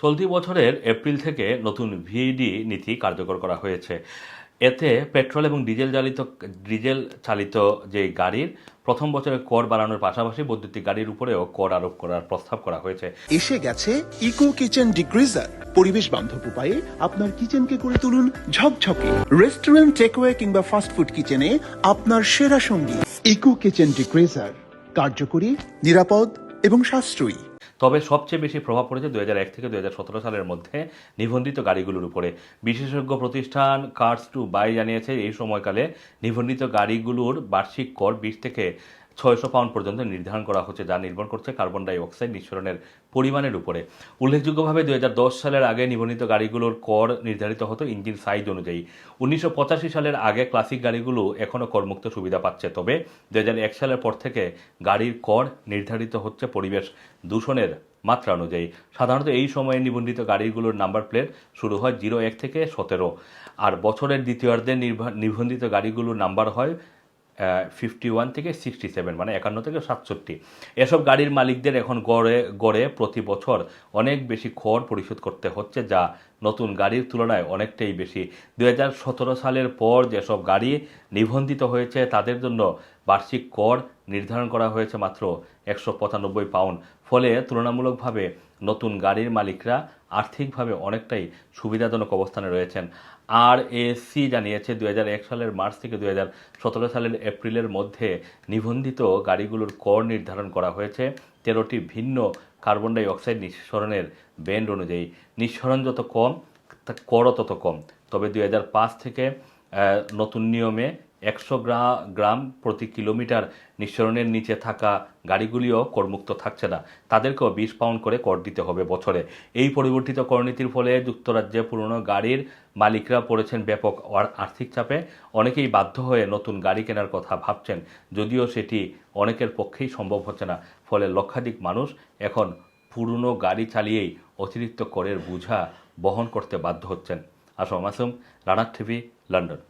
চলতি বছরের এপ্রিল থেকে নতুন ভিডি নীতি কার্যকর করা হয়েছে। এতে পেট্রোল এবং ডিজেল চালিত ডিজেল চালিত যে গাড়ির প্রথম বছরে কর বাড়ানোর পাশাপাশি বৈদ্যুতিক গাড়ির উপরেও কর আরোপ করার প্রস্তাব করা হয়েছে। এসে গেছে ইকো কিচেন ডিগ্রিজার। পরিবেশ বান্ধব উপায়ে আপনার কিচেনকে করে তুলুন ঝকঝকে। রেস্টুরেন্ট, টেকওয়ে কিংবা ফাস্ট ফুড কিচেনে আপনার সেরা সঙ্গী। Eco kitchen degreaser. কার্যকরী, নিরাপদ এবং সাশ্রয়ী। তবে সবচেয়ে বেশি প্রভাব পড়েছে দু থেকে দু হাজার সতেরো সালের মধ্যে নিবন্ধিত গাড়িগুলোর উপরে। বিশেষজ্ঞ প্রতিষ্ঠান কার্স টু বাই জানিয়েছে, এই সময়কালে নিবন্ধিত গাড়িগুলোর বার্ষিক কর বিশ থেকে ছয়শো পাউন্ড পর্যন্ত নির্ধারণ করা হচ্ছে, যা নির্ভর করছে কার্বন ডাইঅক্সাইড নিঃসরণের পরিমাণের উপরে। উল্লেখযোগ্যভাবে দুই হাজার দশ সালের আগে নিবন্ধিত গাড়িগুলোর কর নির্ধারিত হতো ইঞ্জিন সাইজ অনুযায়ী। উনিশশো পঁচাশি সালের আগে ক্লাসিক গাড়িগুলো এখনও করমুক্ত সুবিধা পাচ্ছে, তবে দু হাজার এক সালের পর থেকে গাড়ির কর নির্ধারিত হচ্ছে পরিবেশ দূষণের মাত্রা অনুযায়ী। সাধারণত এই সময়ে নিবন্ধিত গাড়িগুলোর নাম্বার প্লেট শুরু হয় জিরো এক থেকে সতেরো। আর বছরের দ্বিতীয়ার্ধে নিবন্ধিত গাড়িগুলোর নাম্বার হয় ফিফটি ওয়ান থেকে সিক্সটি সেভেন মানে একান্ন থেকে সাতষট্টি। এসব গাড়ির মালিকদের এখন গড়ে গড়ে প্রতি বছর অনেক বেশি খড় পরিশোধ করতে হচ্ছে, যা নতুন গাড়ির তুলনায় অনেকটাই বেশি। দু হাজার সতেরো সালের পর যেসব গাড়ি নিবন্ধিত হয়েছে, তাদের জন্য বার্ষিক কর নির্ধারণ করা হয়েছে মাত্র একশো পঁচানব্বই পাউন্ড। ফলে তুলনামূলকভাবে নতুন গাড়ির মালিকরা আর্থিকভাবে অনেকটাই সুবিধাজনক অবস্থানে রয়েছেন। আর এসি জানিয়েছে দু হাজার এক সালের মার্চ থেকে দু হাজার সতেরো সালের এপ্রিলের মধ্যে নিবন্ধিত গাড়িগুলোর কর নির্ধারণ করা হয়েছে। তেরোটি ভিন্ন কার্বন ডাই অক্সাইড নিঃসরণের ব্যান্ড অনুযায়ী। নিঃসরণ যত কম করও তত কম। তবে দু হাজার পাঁচ থেকে নতুন নিয়মে একশো গ্রাম প্রতি কিলোমিটার নিঃসরণের নিচে থাকা গাড়িগুলিও করমুক্ত থাকছে না। তাদেরকেও বিশ পাউন্ড করে কর দিতে হবে বছরে। এই পরিবর্তিত করনীতির ফলে যুক্তরাজ্যে পুরনো গাড়ির মালিকরা পড়েছেন ব্যাপক আর্থিক চাপে। অনেকেই বাধ্য হয়ে নতুন গাড়ি কেনার কথা ভাবছেন, যদিও সেটি অনেকের পক্ষেই সম্ভব হচ্ছে না। ফলে লক্ষাধিক মানুষ এখন পুরনো গাড়ি চালিয়েই অতিরিক্ত করের বোঝা বহন করতে বাধ্য হচ্ছেন। আসম মাসুম, রানার টিভি, লন্ডন।